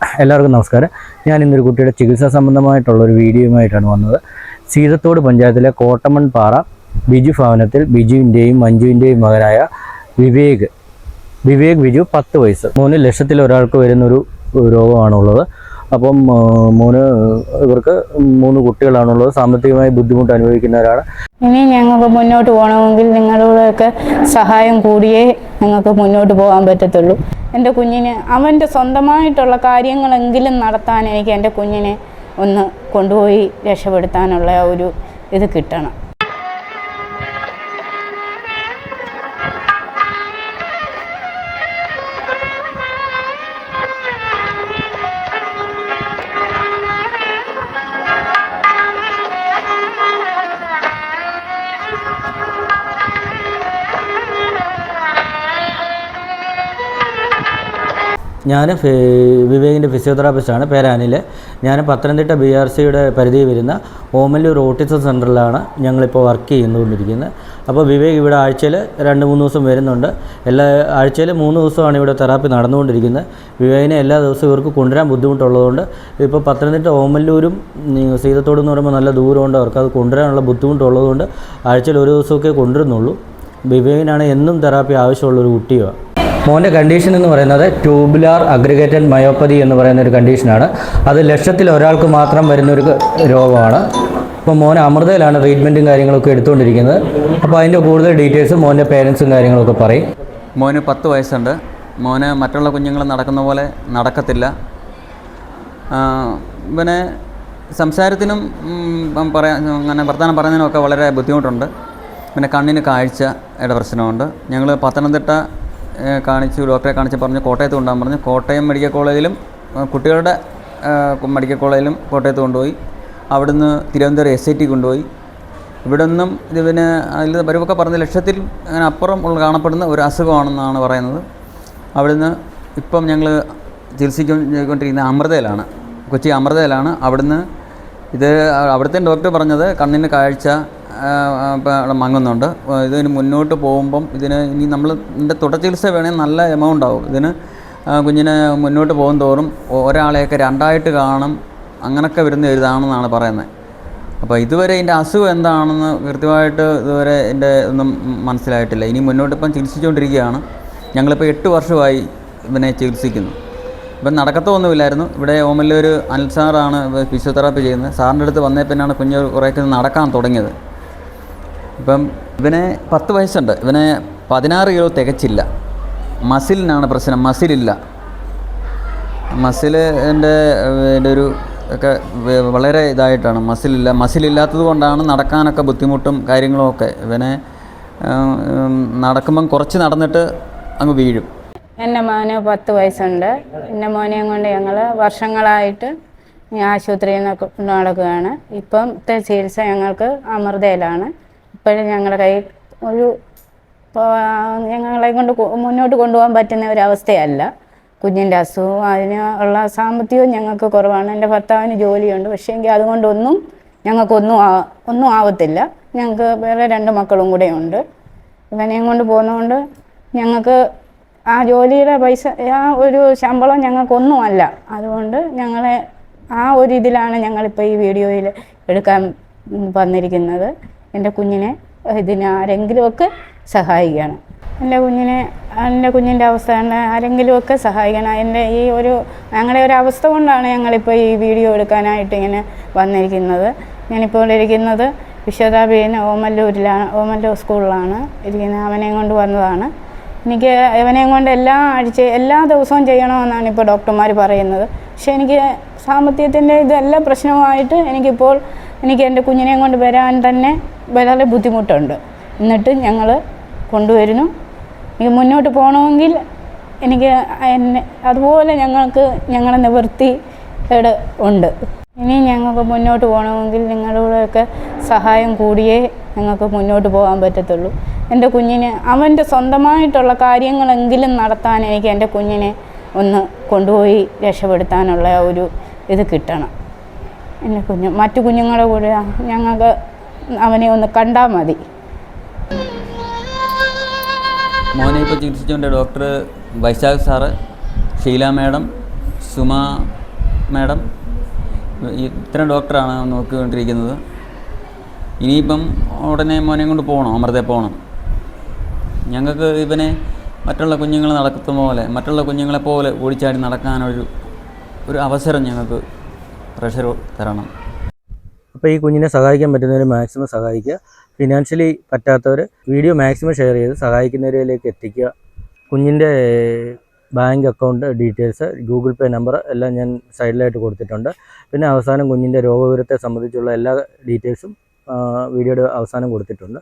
എല്ലാവർക്കും നമസ്കാരം. ഞാൻ ഇന്നൊരു കുട്ടിയുടെ ചികിത്സാ സംബന്ധമായിട്ടുള്ള ഒരു വീഡിയോയുമായിട്ടാണ് വന്നത്. സീതത്തോട് പഞ്ചായത്തിലെ കോട്ടമൺ പാറ ബിജു ഭവനത്തിൽ ബിജുവിന്റെയും മഞ്ജുവിന്റെയും മകനായ വിവേക് വിവേക് ബിജു പത്ത് വയസ്സ്. മൂന്ന് ലക്ഷത്തിൽ ഒരാൾക്ക് വരുന്നൊരു രോഗമാണുള്ളത്. അപ്പം മൂന്ന് മോന് ഇവർക്ക് മൂന്ന് കുട്ടികളാണുള്ളത്. സാമ്പത്തികമായി ബുദ്ധിമുട്ട് അനുഭവിക്കുന്നവരാണ്. ഇനി ഞങ്ങൾക്ക് മുന്നോട്ട് പോകണമെങ്കിൽ നിങ്ങളുടെയൊക്കെ സഹായം കൂടിയേ ഞങ്ങൾക്ക് മുന്നോട്ട് പോകാൻ പറ്റത്തുള്ളൂ. എന്റെ കുഞ്ഞിന് അവന്റെ സ്വന്തമായിട്ടുള്ള കാര്യങ്ങളെങ്കിലും നടത്താൻ എനിക്ക് എന്റെ കുഞ്ഞിനെ ഒന്ന് കൊണ്ടുപോയി രക്ഷപ്പെടുത്താനുള്ള ഒരു ഇത് കിട്ടണം. ഞാൻ വിവേകിന്റെ ഫിസിയോതെറാപ്പിസ്റ്റാണ് പേര് അനിൽ ഞാൻ പത്തനംതിട്ട ബി ആർ സിയുടെ പരിധിയിൽ വരുന്ന ഓമല്ലൂർ ഓട്ടിസം സെന്ററിലാണ് ഞങ്ങളിപ്പോൾ വർക്ക് ചെയ്തുകൊണ്ടിരിക്കുന്നത്. അപ്പോൾ വിവേക് ഇവിടെ ആഴ്ചയിൽ രണ്ട് മൂന്ന് ദിവസം വരുന്നുണ്ട്. എല്ലാ ആഴ്ചയിൽ മൂന്ന് ദിവസമാണ് ഇവിടെ തെറാപ്പി നടന്നുകൊണ്ടിരിക്കുന്നത്. വിവേകിനെ എല്ലാ ദിവസവും ഇവർക്ക് കൊണ്ടുവരാൻ ബുദ്ധിമുട്ടുള്ളതുകൊണ്ട് ഇപ്പോൾ പത്തനംതിട്ട ഓമല്ലൂരും സീതത്തോട് എന്ന് പറയുമ്പോൾ നല്ല ദൂരമുണ്ട്. അവർക്ക് അത് കൊണ്ടുവരാനുള്ള ബുദ്ധിമുട്ടുള്ളതുകൊണ്ട് ആഴ്ചയിൽ ഒരു ദിവസമൊക്കെ കൊണ്ടുവരുന്നുള്ളൂ. വിവേകിനാണ് എന്നും തെറാപ്പി ആവശ്യമുള്ളൊരു കുട്ടിയാണ്. മോന്റെ കണ്ടീഷൻ എന്ന് പറയുന്നത് ട്യൂബുലാർ അഗ്രിഗേറ്റഡ് മയോപ്പതി എന്ന് പറയുന്ന ഒരു കണ്ടീഷനാണ് അത് ലക്ഷത്തിൽ ഒരാൾക്ക് മാത്രം വരുന്നൊരു രോഗമാണ്. അപ്പോൾ മോൻ അമൃതയിലാണ് ട്രീറ്റ്മെന്റും കാര്യങ്ങളൊക്കെ എടുത്തുകൊണ്ടിരിക്കുന്നത്. അപ്പോൾ അതിന്റെ കൂടുതൽ ഡീറ്റെയിൽസ് മോന്റെ പേരൻസും കാര്യങ്ങളൊക്കെ പറയും. മോന് പത്ത് വയസ്സുണ്ട്. മോന് മറ്റുള്ള കുഞ്ഞുങ്ങൾ നടക്കുന്ന പോലെ നടക്കത്തില്ല. പിന്നെ സംസാരത്തിനും പറയാൻ അങ്ങനെ വർത്തമാനം പറയുന്നതിനൊക്കെ വളരെ ബുദ്ധിമുട്ടുണ്ട്. പിന്നെ കണ്ണിന് കാഴ്ചയുടെ പ്രശ്നമുണ്ട്. ഞങ്ങൾ പത്തനംതിട്ട കാണിച്ചു ഡോക്ടറെ കാണിച്ച് പറഞ്ഞു കോട്ടയത്ത് കൊണ്ടുപോകാൻ പറഞ്ഞു. കോട്ടയം മെഡിക്കൽ കോളേജിലും കുട്ടികളുടെ മെഡിക്കൽ കോളേജിലും കോട്ടയത്ത് കൊണ്ടുപോയി. അവിടുന്ന് തിരുവനന്തപുരം എസ് ഐ ടി കൊണ്ടുപോയി. ഇവിടെ നിന്നും ഇതിന് അതിൽ വരുമൊക്കെ പറഞ്ഞ ലക്ഷത്തിൽ അങ്ങനെ അപ്പുറം ഉള്ള കാണപ്പെടുന്ന ഒരു അസുഖമാണെന്നാണ് പറയുന്നത്. അവിടുന്ന് ഇപ്പം ഞങ്ങൾ ചികിത്സിക്കൊണ്ടിരിക്കുന്ന അമൃതയിലാണ് കൊച്ചി അമൃതയിലാണ്. അവിടുന്ന് ഇത് അവിടുത്തെ ഡോക്ടർ പറഞ്ഞത് കണ്ണിന് കാഴ്ച മങ്ങുന്നുണ്ട്. ഇതിന് മുന്നോട്ട് പോകുമ്പം ഇതിന് ഇനി നമ്മൾ ഇതിന്റെ തുടർ ചികിത്സ വേണമെങ്കിൽ നല്ല എമൗണ്ട് ആവും. ഇതിന് കുഞ്ഞിനെ മുന്നോട്ട് പോകും തോറും ഒരാളെയൊക്കെ രണ്ടായിട്ട് കാണും. അങ്ങനെയൊക്കെ വരുന്ന ഒരിതാണെന്നാണ് പറയുന്നത്. അപ്പോൾ ഇതുവരെ ഇതിന്റെ അസുഖം എന്താണെന്ന് കൃത്യമായിട്ട് ഇതുവരെ എന്റെ ഒന്നും മനസ്സിലായിട്ടില്ല. ഇനി മുന്നോട്ട് ഇപ്പം ചികിത്സിച്ചുകൊണ്ടിരിക്കുകയാണ്. ഞങ്ങളിപ്പോൾ എട്ട് വർഷമായി ഇവനെ ചികിത്സിക്കുന്നു. ഇപ്പം നടക്കത്തൊന്നുമില്ലായിരുന്നു ഇവിടെ ഓമല്ലൂർ അനിൽ സാറാണ് ഫിസിയോതെറാപ്പി ചെയ്യുന്നത്. സാറിന്റെ അടുത്ത് വന്നേ പിന്നാണ് കുഞ്ഞ് കുറേയൊക്കെ നടക്കാൻ തുടങ്ങിയത്. ഇപ്പം ഇവനെ പത്ത് വയസ്സുണ്ട്. ഇവനെ പതിനാറ് കിലോ തികച്ചില്ല. മസിലിനാണ് പ്രശ്നം. മസിലില്ല. മസിലിന്റെ എന്റെ ഒരു ഒക്കെ വളരെ ഇതായിട്ടാണ്. മസിലില്ല. മസിലില്ലാത്തത് കൊണ്ടാണ് നടക്കാനൊക്കെ ബുദ്ധിമുട്ടും കാര്യങ്ങളും ഒക്കെ. ഇവനെ നടക്കുമ്പം കുറച്ച് നടന്നിട്ട് അങ്ങ് വീഴും. എന്റെ മോന് പത്ത് വയസ്സുണ്ട്. എന്റെ മോനെയും കൊണ്ട് ഞങ്ങൾ വർഷങ്ങളായിട്ട് ആശുപത്രിയിൽ നിന്ന് നടക്കുകയാണ്. ഇപ്പം ചികിത്സ ഞങ്ങൾക്ക് അമൃതയിലാണ്. ഇപ്പോഴും ഞങ്ങളുടെ കയ്യിൽ ഒരു ഞങ്ങളെ കൊണ്ട് മുന്നോട്ട് കൊണ്ടുപോകാൻ പറ്റുന്ന ഒരവസ്ഥയല്ല കുഞ്ഞിന്റെ അസുഖവും അതിന് ഉള്ള സാമ്പത്തികവും ഞങ്ങൾക്ക് കുറവാണ്. എന്റെ ഭർത്താവിന് ജോലിയുണ്ട്. പക്ഷേ എങ്കിൽ അതുകൊണ്ടൊന്നും ഞങ്ങൾക്കൊന്നും ആ ഒന്നും ആവത്തില്ല. ഞങ്ങൾക്ക് വേറെ രണ്ട് മക്കളും കൂടെ ഉണ്ട്. ഇവനെയും കൊണ്ട് പോകുന്നതുകൊണ്ട് ഞങ്ങൾക്ക് ആ ജോലിയുടെ പൈസ ആ ഒരു ശമ്പളം ഞങ്ങൾക്കൊന്നും അല്ല അതുകൊണ്ട് ഞങ്ങളെ ആ ഒരു ഇതിലാണ് ഞങ്ങളിപ്പോൾ ഈ വീഡിയോയിൽ എടുക്കാൻ വന്നിരിക്കുന്നത്. എന്റെ കുഞ്ഞിനെ ഇതിന് ആരെങ്കിലുമൊക്കെ സഹായിക്കണം. എന്റെ കുഞ്ഞിനെ എന്റെ കുഞ്ഞിന്റെ അവസ്ഥ ആരെങ്കിലുമൊക്കെ സഹായിക്കണം. എന്റെ ഈ ഒരു ഞങ്ങളുടെ ഒരു അവസ്ഥ കൊണ്ടാണ് ഞങ്ങളിപ്പോൾ ഈ വീഡിയോ എടുക്കാനായിട്ട് ഇങ്ങനെ വന്നിരിക്കുന്നത്. ഞാനിപ്പോൾ ഇരിക്കുന്നത് വിശ്വതാപീന ഓമല്ലൂരിലാണ് ഓമല്ലൂർ സ്കൂളിലാണ്. ഇരിക്കുന്നത് അവനെയും കൊണ്ട് വന്നതാണ്. എനിക്ക് ഇവനെയും കൊണ്ട് എല്ലാ ആഴ്ച എല്ലാ ദിവസവും ചെയ്യണമെന്നാണ് ഇപ്പോൾ ഡോക്ടർമാർ പറയുന്നത്. പക്ഷേ എനിക്ക് സാമ്പത്തികത്തിന്റെ ഇതെല്ലാം പ്രശ്നമായിട്ട് എനിക്കിപ്പോൾ എനിക്ക് എന്റെ കുഞ്ഞിനെയും കൊണ്ട് വരാൻ തന്നെ വളരെ ബുദ്ധിമുട്ടുണ്ട്. എന്നിട്ട് ഞങ്ങൾ കൊണ്ടുവരുന്നു. എനിക്ക് മുന്നോട്ട് പോകണമെങ്കിൽ എനിക്ക് എന്നെ അതുപോലെ ഞങ്ങൾക്ക് ഞങ്ങളെ നിവൃത്തി ഉണ്ട്. ഇനി ഞങ്ങൾക്ക് മുന്നോട്ട് പോകണമെങ്കിൽ നിങ്ങളുടെയൊക്കെ സഹായം കൂടിയേ ഞങ്ങൾക്ക് മുന്നോട്ട് പോകാൻ പറ്റത്തുള്ളൂ. എന്റെ കുഞ്ഞിനെ അവന്റെ സ്വന്തമായിട്ടുള്ള കാര്യങ്ങളെങ്കിലും നടത്താൻ എനിക്ക് എന്റെ കുഞ്ഞിനെ ഒന്ന് കൊണ്ടുപോയി രക്ഷപ്പെടുത്താനുള്ള ഒരു ഇത് കിട്ടണം. എന്റെ കുഞ്ഞ് മറ്റു കുഞ്ഞുങ്ങളുടെ കൂടെ ഞങ്ങൾക്ക് അവനെ ഒന്ന് കണ്ടാൽ മതി. മോനെ ഇപ്പോൾ ചികിത്സിച്ചുകൊണ്ട് doctor Vaishakh sir Sheela madam Suma madam ഇത്തരം ഡോക്ടറാണ് നോക്കിക്കൊണ്ടിരിക്കുന്നത്. ഇനിയിപ്പം ഉടനെ മോനെ കൊണ്ട് പോകണം അമൃതേ പോകണം. ഞങ്ങൾക്ക് ഇവനെ മറ്റുള്ള കുഞ്ഞുങ്ങൾ നടക്കുന്ന പോലെ മറ്റുള്ള കുഞ്ഞുങ്ങളെ പോലെ ഓടിച്ചാടി നടക്കാനൊരു ഒരു അവസരം ഞങ്ങൾക്ക് പ്രഷർ തരണം. അപ്പോൾ ഈ കുഞ്ഞിനെ സഹായിക്കാൻ പറ്റുന്നവർ മാക്സിമം സഹായിക്കുക. ഫിനാൻഷ്യലി പറ്റാത്തവർ വീഡിയോ മാക്സിമം ഷെയർ ചെയ്ത് സഹായിക്കുന്നവരിലേക്ക് എത്തിക്കുക. കുഞ്ഞിന്റെ bank account details Google Pay number എല്ലാം ഞാൻ സൈഡിലായിട്ട് കൊടുത്തിട്ടുണ്ട്. പിന്നെ അവസാനം കുഞ്ഞിന്റെ രോഗവിവരത്തെ സംബന്ധിച്ചുള്ള എല്ലാ ഡീറ്റെയിൽസും വീഡിയോയുടെ അവസാനം കൊടുത്തിട്ടുണ്ട്.